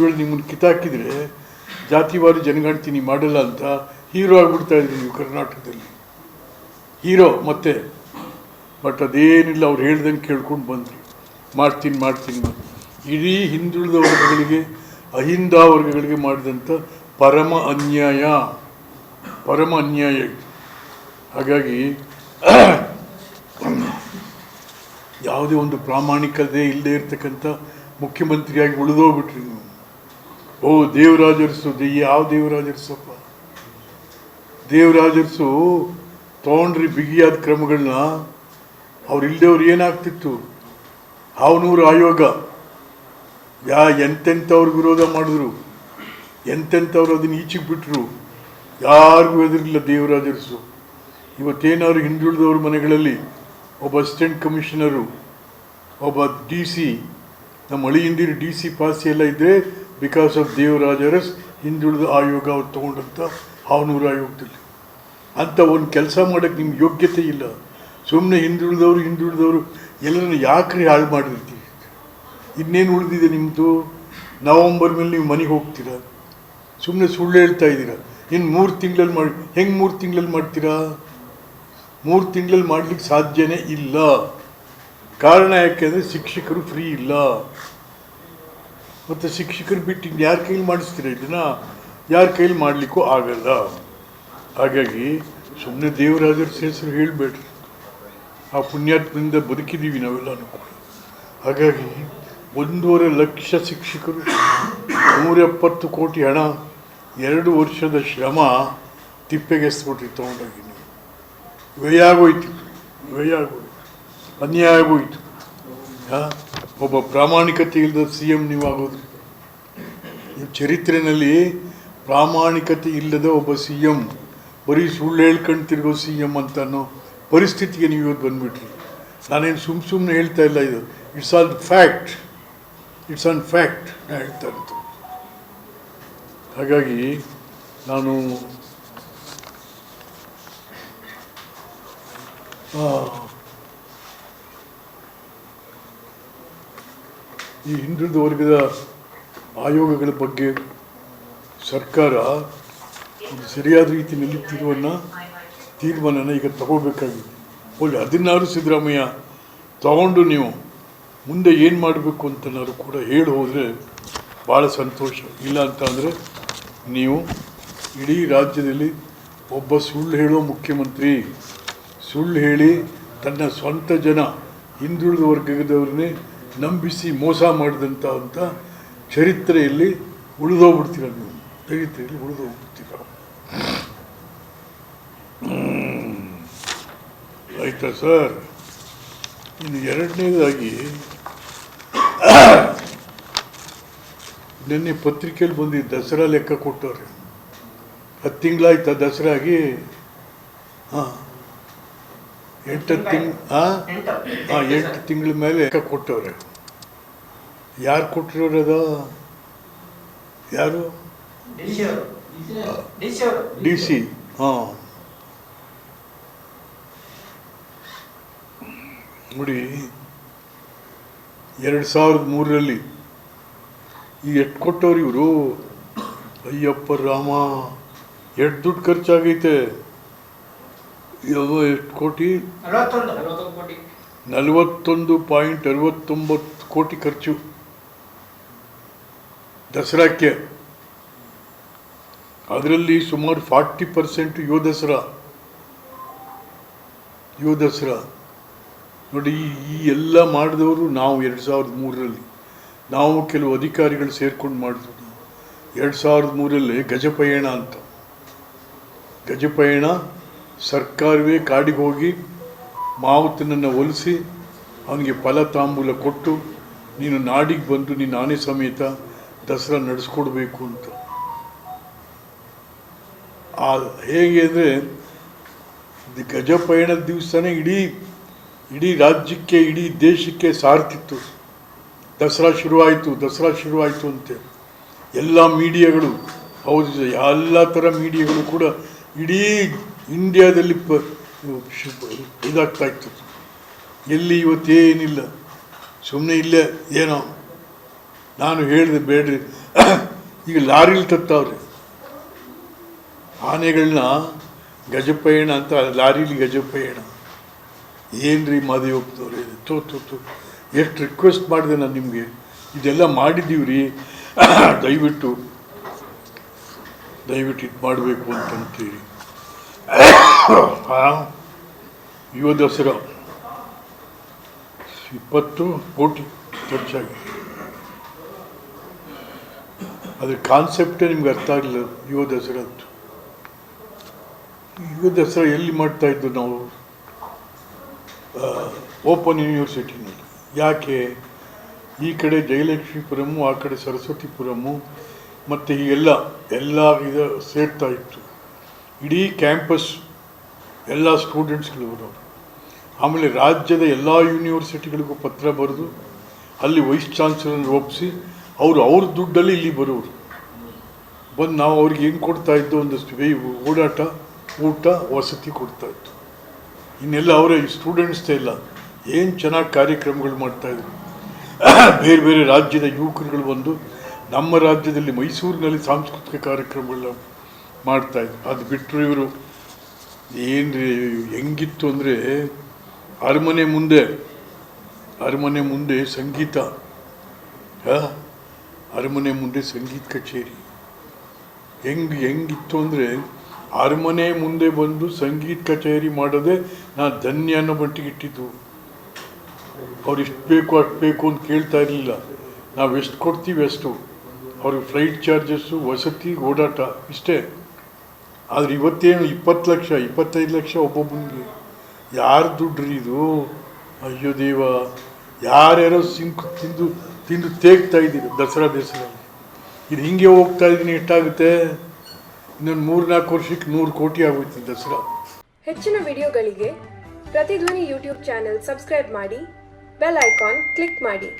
ನಿಮ್ಮನ್ನು ಕಿತ್ತಾಕಿದ್ರೆ ಜಾತಿವಾರು ಜನಗಣತಿ ಮಾಡಲ್ಲ ಅಂತ ಹೀರೋ ಆಗಿಬಿಡ್ತಾ ಇದ್ರಿ ನೀವು ಕರ್ನಾಟಕದಲ್ಲಿ. ಹೀರೋ ಮತ್ತೆ. ಬಟ್ ಅದೇನಿಲ್ಲ, ಅವ್ರು ಹೇಳ್ದಂಗೆ ಕೇಳ್ಕೊಂಡು ಬಂದ್ರಿ. ಮಾಡ್ತೀನಿ ಮಾಡ್ತೀನಿ ಮಾಡಿ ಇಡೀ ಹಿಂದುಳಿದ ವರ್ಗಗಳಿಗೆ, ಅಹಿಂದ ವರ್ಗಗಳಿಗೆ ಮಾಡಿದಂಥ ಪರಮ ಅನ್ಯಾಯ. ಪರಮ ಅನ್ಯಾಯ ಹಾಗಾಗಿ ಯಾವುದೇ ಒಂದು ಪ್ರಾಮಾಣಿಕತೆ ಇಲ್ಲದೆ ಇರತಕ್ಕಂಥ ಮುಖ್ಯಮಂತ್ರಿಯಾಗಿ ಉಳಿದೋಗ್ಬಿಟ್ರಿ ನೀವು. ಓ, ದೇವರಾಜರ್ಸು ಯಾವ ದೇವರಾಜರ್ಸಪ್ಪ? ದೇವರಾಜರ್ಸು, ತೊಗೊಂಡ್ರಿ ಬಿಗಿಯಾದ ಕ್ರಮಗಳನ್ನ ಅವ್ರು ಏನಾಗ್ತಿತ್ತು? ಅವನೂರು ಆಯೋಗ. ಯಾ, ಎಂತೆಂಥವ್ರು ವಿರೋಧ ಮಾಡಿದ್ರು? ಎಂತೆಂಥವ್ರು ಅದನ್ನ ಈಚೆಗೆ ಬಿಟ್ಟರು ಯಾರಿಗೂ ಎದುರಿಲ್ಲ ದೇವರಾಜರ್ಸು. ಇವತ್ತೇನಾದ್ರು ಹಿಂದುಳಿದವ್ರ ಮನೆಗಳಲ್ಲಿ ಒಬ್ಬ ಅಸಿಸ್ಟೆಂಟ್ ಕಮಿಷನರು, ಒಬ್ಬ ಡಿ ಸಿ ನಮ್ಮ ಅಳಿಯಿಂದಿರು ಡಿ ಸಿ ಪಾಸಿ ಎಲ್ಲ ಇದ್ದರೆ ಬಿಕಾಸ್ ಆಫ್ ದೇವರಾಜರಸ್ ಹಿಂದುಳಿದ ಆಯೋಗ ಅವ್ರು ತೊಗೊಂಡಂಥ ಹಾವನೂರು ಆಯೋಗದಲ್ಲಿ. ಅಂತ ಒಂದು ಕೆಲಸ ಮಾಡೋಕ್ಕೆ ನಿಮ್ಗೆ ಯೋಗ್ಯತೆ ಇಲ್ಲ. ಸುಮ್ಮನೆ ಹಿಂದುಳಿದವರು ಹಿಂದುಳಿದವರು ಎಲ್ಲರನ್ನ ಯಾಕ್ರಿ ಹಾಳು ಮಾಡಿರ್ತೀವಿ ಇನ್ನೇನು ಉಳಿದಿದೆ ನಿಮ್ಮದು ನವಂಬರ್ ಮೇಲೆ ನೀವು ಮನೆಗೆ ಹೋಗ್ತೀರಾ? ಸುಮ್ಮನೆ ಸುಳ್ಳು ಹೇಳ್ತಾ ಇದ್ದೀರಾ? ಇನ್ನು ಮೂರು ತಿಂಗಳಲ್ಲಿ ಮಾಡಿ, ಹೆಂಗೆ ಮೂರು ತಿಂಗಳಲ್ಲಿ ಮಾಡ್ತೀರಾ? ಮೂರು ತಿಂಗಳಲ್ಲಿ ಮಾಡಲಿಕ್ಕೆ ಸಾಧ್ಯನೇ ಇಲ್ಲ. ಕಾರಣ ಯಾಕೆಂದರೆ ಶಿಕ್ಷಕರು ಫ್ರೀ ಇಲ್ಲ. ಮತ್ತು ಶಿಕ್ಷಕರು ಬಿಟ್ಟು ಯಾರ ಕೈಲಿ ಮಾಡಿಸ್ತೀರಾ ಇದನ್ನ? ಯಾರ ಕೈಲಿ ಮಾಡಲಿಕ್ಕೂ ಆಗಲ್ಲ. ಹಾಗಾಗಿ ಸುಮ್ಮನೆ ದೇವರಾಜರ ಹೆಸರು ಹೇಳಬೇಡ್ರಿ. ಆ ಪುಣ್ಯಾತ್ಮದಿಂದ ಬದುಕಿದ್ದೀವಿ ನಾವೆಲ್ಲನೂ ಕೂಡ. ಹಾಗಾಗಿ ಒಂದೂವರೆ ಲಕ್ಷ ಶಿಕ್ಷಕರು, ನೂರೆಪ್ಪತ್ತು ಕೋಟಿ ಹಣ, ಎರಡು ವರ್ಷದ ಶ್ರಮ ತಿಪ್ಪೆಗೆಸ್ಬಿಟ್ರಿ ತೊಗೊಂಡೋಗಿ ವ್ಯಯ ಆಗೋಯ್ತು. ವ್ಯಯ ಆಗೋಯ್ತು. ಅನ್ಯಾಯ ಆಗೋಯ್ತು. ಹಾಂ? ಒಬ್ಬ ಪ್ರಾಮಾಣಿಕತೆ ಇಲ್ಲದ ಸಿ ಎಂ ನೀವು ಆಗೋದ್ರಿ ಈ ಚರಿತ್ರೆಯಲ್ಲಿ ಪ್ರಾಮಾಣಿಕತೆ ಇಲ್ಲದ ಒಬ್ಬ ಸಿ ಎಂ ಬರೀ ಸುಳ್ಳು ಹೇಳ್ಕೊಂಡು ತಿರ್ಗೋ ಸಿ ಎಂ ಅಂತ ಅನ್ನೋ ಪರಿಸ್ಥಿತಿಗೆ ನೀವು ಇವತ್ತು ಬಂದುಬಿಟ್ರಿ. ನಾನೇನು ಸುಮ್ಮ ಸುಮ್ಮನೆ ಹೇಳ್ತಾ ಇಲ್ಲ ಇದು. It's all fact it's on fact ನಾನು ಹೇಳ್ತಾ ಇರ್ತೀನಿ ಹಾಗಾಗಿ ನಾನು ಆ, ಈ ಹಿಂದುಳಿದ ವರ್ಗದ ಆಯೋಗಗಳ ಬಗ್ಗೆ ಸರ್ಕಾರ ಒಂದು ಸರಿಯಾದ ರೀತಿಯಲ್ಲಿ ತೀರ್ಮಾನ ತೀರ್ಮಾನನ ಈಗ ತಗೋಬೇಕಾಗಿದೆ ಒಳ್ಳೆ ಅದನ್ನಾರು ಸಿದ್ದರಾಮಯ್ಯ ತಗೊಂಡು ನೀವು ಮುಂದೆ ಏನು ಮಾಡಬೇಕು ಅಂತನಾದ್ರು ಕೂಡ ಹೇಳಿ ಹೋದರೆ ಭಾಳ ಸಂತೋಷ. ಇಲ್ಲ ಅಂತ ಅಂದರೆ ನೀವು ಇಡೀ ರಾಜ್ಯದಲ್ಲಿ ಒಬ್ಬ ಸುಳ್ಳು ಹೇಳೋ ಮುಖ್ಯಮಂತ್ರಿ, ಸುಳ್ಳು ಹೇಳಿ ತನ್ನ ಸ್ವಂತ ಜನ ಹಿಂದುಳಿದ ವರ್ಗದವ್ರನ್ನೇ ನಂಬಿಸಿ ಮೋಸ ಮಾಡಿದಂಥ ಅಂತ ಚರಿತ್ರೆಯಲ್ಲಿ ಉಳಿದೋಗ್ಬಿಡ್ತೀರ ನೀವು. ಚರಿತ್ರೆಯಲ್ಲಿ ಉಳಿದೋಗ್ಬಿಡ್ತೀರ. ಆಯ್ತಾ ಸರ್? ಇನ್ನು ಎರಡನೇದಾಗಿ ನಿನ್ನೆ ಪತ್ರಿಕೆಯಲ್ಲಿ ಬಂದು ದಸರಾ ಲೆಕ್ಕ ಕೊಟ್ಟವ್ರೆ. ಹತ್ತು ತಿಂಗಳಾಯ್ತಾ ದಸರಾಗಿ? ಹಾಂ. ಎಂಟು ತಿಂಗ್ ಹಾಂ ಹಾಂ ಎಂಟು ತಿಂಗಳ ಮೇಲೆ ಕೊಟ್ಟವ್ರೆ. ಯಾರು ಕೊಟ್ಟಿರೋರದ ಯಾರು? D C. ಹಾಂ. ನೋಡಿ, ಎರಡು ಸಾವಿರದ ಮೂರರಲ್ಲಿ ಈ ಎಟ್ಟು ಕೊಟ್ಟವ್ರು ಇವರು? ಅಯ್ಯಪ್ಪ ರಾಮ, ಎಷ್ಟು ದುಡ್ಡು ಖರ್ಚಾಗೈತೆ? ಯಾವ ಎಷ್ಟು ಕೋಟಿ. ನಲವತ್ತೊಂದು ಪಾಯಿಂಟ್ ಅರವತ್ತೊಂಬತ್ತು ಕೋಟಿ ಖರ್ಚು. ದಸರಾಕ್ಕೆ. ಅದರಲ್ಲಿ ಸುಮಾರು ಫಾರ್ಟಿ ಪರ್ಸೆಂಟ್ ಯುವ ದಸರಾ. ಯುವ ದಸರಾ. ನೋಡಿ ಈ- ಈ ಎಲ್ಲ ಮಾಡಿದವರು ನಾವು ಎರಡು ಸಾವಿರದ ಮೂರರಲ್ಲಿ. ನಾವು ಕೆಲವು ಅಧಿಕಾರಿಗಳು ಸೇರ್ಕೊಂಡು ಮಾಡಿದ್ರು ಎರಡು ಸಾವಿರದ ಮೂರಲ್ಲಿ ಗಜಪಯಣ ಅಂತ. ಗಜಪಯಣ ಸರ್ಕಾರವೇ ಕಾಡಿಗೆ ಹೋಗಿ ಮಾವುತನನ್ನು ಒಲಿಸಿ ಅವನಿಗೆ ಫಲ ತಾಂಬೂಲ ಕೊಟ್ಟು, ನೀನು ನಾಡಿಗೆ ಬಂದು ನೀನು ನಾನೇ ಸಮೇತ ದಸರಾ ನಡೆಸ್ಕೊಡ್ಬೇಕು ಅಂತ. ಆ ಹೇಗೆ ಅಂದರೆ ಗಜಪಯಣದ ದಿವಸನೇ ಇಡೀ ಇಡೀ ರಾಜ್ಯಕ್ಕೆ, ಇಡೀ ದೇಶಕ್ಕೆ ಸಾರ್ತಿತ್ತು. ದಸರಾ ಶುರುವಾಯಿತು ದಸರಾ ಶುರುವಾಯಿತು ಅಂತೆ. ಎಲ್ಲ ಮೀಡಿಯಾಗಳು, ಹೌದು, ಎಲ್ಲ ಥರ ಮೀಡಿಯಾಗಳು ಕೂಡ ಇಡೀ ಇಂಡಿಯಾದಲ್ಲಿ ಇದಾಗ್ತಾ ಇತ್ತು ಎಲ್ಲಿ ಇವತ್ತೇನಿಲ್ಲ ಸುಮ್ಮನೆ ಇಲ್ಲೇ ಏನೋ. ನಾನು ಹೇಳಿದೆ ಬೇಡ್ರಿ. ಈಗ ಲಾರಿಲಿ ತತ್ತವ್ರೆ. ಆನೆಗಳನ್ನ ಗಜಪಯಣ ಅಂತ ಲಾರಿಲಿ ಗಜಪಯಣ ಏನ್ರಿ ಮಾದಿ ಹೋಗ್ತವ್ರೆ? ತೋ ತೋ ತೋ ಎಷ್ಟು ರಿಕ್ವೆಸ್ಟ್ ಮಾಡಿದೆ ನಾನು ನಿಮಗೆ. ಇದೆಲ್ಲ ಮಾಡಿದ್ದೀವಿ ರೀ ದಯವಿಟ್ಟು ದಯವಿಟ್ಟು ಇದು ಮಾಡಬೇಕು ಅಂತಂತೀರಿ. ಆ, ಯುವ ದಸರಾ ಇಪ್ಪತ್ತು ಕೋಟಿ ಖರ್ಚಾಗಿ ಅದ್ರ ಕಾನ್ಸೆಪ್ಟೇ ನಿಮ್ಗೆ ಅರ್ಥ ಆಗಲಿಲ್ಲ ಯುವ ದಸರಾದ್ದು ಯುವ ದಸರಾ ಎಲ್ಲಿ ಮಾಡ್ತಾ ಇದ್ದು ನಾವು? ಓಪನ್ ಯೂನಿವರ್ಸಿಟಿನಲ್ಲಿ ಯಾಕೆ? ಈ ಕಡೆ ಜಯಲಕ್ಷ್ಮೀಪುರಮು ಆ ಕಡೆ ಸರಸ್ವತಿಪುರಮು ಮತ್ತು ಹೀಗೆಲ್ಲ ಎಲ್ಲ ಇದು ಸೇರ್ತಾ ಇತ್ತು. ಇಡೀ ಕ್ಯಾಂಪಸ್ ಎಲ್ಲ ಸ್ಟೂಡೆಂಟ್ಸ್ಗಳು ಬರೋರು ಆಮೇಲೆ ರಾಜ್ಯದ ಎಲ್ಲ ಯೂನಿವರ್ಸಿಟಿಗಳಿಗೂ ಪತ್ರ ಬರೆದು, ಅಲ್ಲಿ ವೈಸ್ ಚಾನ್ಸಲರ್ ಒಪ್ಪಿಸಿ ಅವರು ಅವ್ರ ದುಡ್ಡಲ್ಲಿ ಇಲ್ಲಿ ಬರೋರು. ಬಂದು ನಾವು ಅವ್ರಿಗೆ ಹೆಂಗೆ ಕೊಡ್ತಾ ಇದ್ದೋ ಒಂದಷ್ಟು ವೇ, ಓಡಾಟ, ಊಟ, ವಸತಿ ಕೊಡ್ತಾ ಇತ್ತು. ಇನ್ನೆಲ್ಲ ಅವರೇ ಸ್ಟೂಡೆಂಟ್ಸ್ದೇ ಇಲ್ಲ. ಏನು ಚೆನ್ನಾಗಿ ಕಾರ್ಯಕ್ರಮಗಳು ಮಾಡ್ತಾಯಿದ್ರು ಬೇರೆ ಬೇರೆ ರಾಜ್ಯದ ಯುವಕರುಗಳು ಬಂದು, ನಮ್ಮ ರಾಜ್ಯದಲ್ಲಿ ಮೈಸೂರಿನಲ್ಲಿ ಸಾಂಸ್ಕೃತಿಕ ಕಾರ್ಯಕ್ರಮಗಳನ್ನ ಮಾಡ್ತಾಯಿದ್ರು ಅದು ಬಿಟ್ಟರು ಇವರು ಏನ್ರಿ, ಹೆಂಗಿತ್ತು ಅಂದರೆ ಅರಮನೆ ಮುಂದೆ ಅರಮನೆ ಮುಂದೆ ಸಂಗೀತ? ಅರಮನೆ ಮುಂದೆ ಸಂಗೀತ ಕಚೇರಿ. ಹೆಂಗ್, ಹೆಂಗಿತ್ತು ಅಂದರೆ ಅರಮನೆ ಮುಂದೆ ಬಂದು ಸಂಗೀತ ಕಚೇರಿ ಮಾಡೋದೇ ನಾ ಧನ್ಯ ಅನ್ನೋ ಮಟ್ಟಿಗೆ ಇಟ್ಟಿದ್ದು. ಅವ್ರು ಇಷ್ಟು ಬೇಕು, ಅಷ್ಟು ಬೇಕು ಅಂತ ಕೇಳ್ತಾ ಇರಲಿಲ್ಲ. ನಾವು ಎಷ್ಟು ಕೊಡ್ತೀವಿ ಅಷ್ಟು. ಅವ್ರಿಗೆ ಫ್ಲೈಟ್ ಚಾರ್ಜಸ್ಸು ವಸತಿ, ಓಡಾಟ, ಇಷ್ಟೇ. ಆದರೆ ಇವತ್ತೇನು ಇಪ್ಪತ್ತು ಲಕ್ಷ, ಇಪ್ಪತ್ತೈದು ಲಕ್ಷ ಒಬ್ಬೊಬ್ಬನಿಗೆ. ಯಾರು ದುಡ್ಡ್ರಿ ಇದು? ಅಯ್ಯೋ ದೇವ, ಯಾರ್ಯಾರೋ ಸಿಂಕು ತಿಂದು ತಿಂದು ತೇಗ್ತಾ ಇದ್ದೀರಿ ದಸರಾ ದೇಶದಲ್ಲಿ ಇದು ಹಿಂಗೆ ಹೋಗ್ತಾ ಇದ್ದೀನಿ, ಎಷ್ಟಾಗುತ್ತೆ? ಇನ್ನೊಂದು ಮೂರು ನಾಲ್ಕು ವರ್ಷಕ್ಕೆ ನೂರು ಕೋಟಿ ಆಗೋಯ್ತು ದಸರಾ. ಹೆಚ್ಚಿನ ವಿಡಿಯೋಗಳಿಗೆ ಪ್ರತಿಧ್ವನಿ ಯೂಟ್ಯೂಬ್ ಚಾನೆಲ್ ಸಬ್ಸ್ಕ್ರೈಬ್ ಮಾಡಿ, ಬೆಲ್ ಐಕಾನ್ ಕ್ಲಿಕ್ ಮಾಡಿ.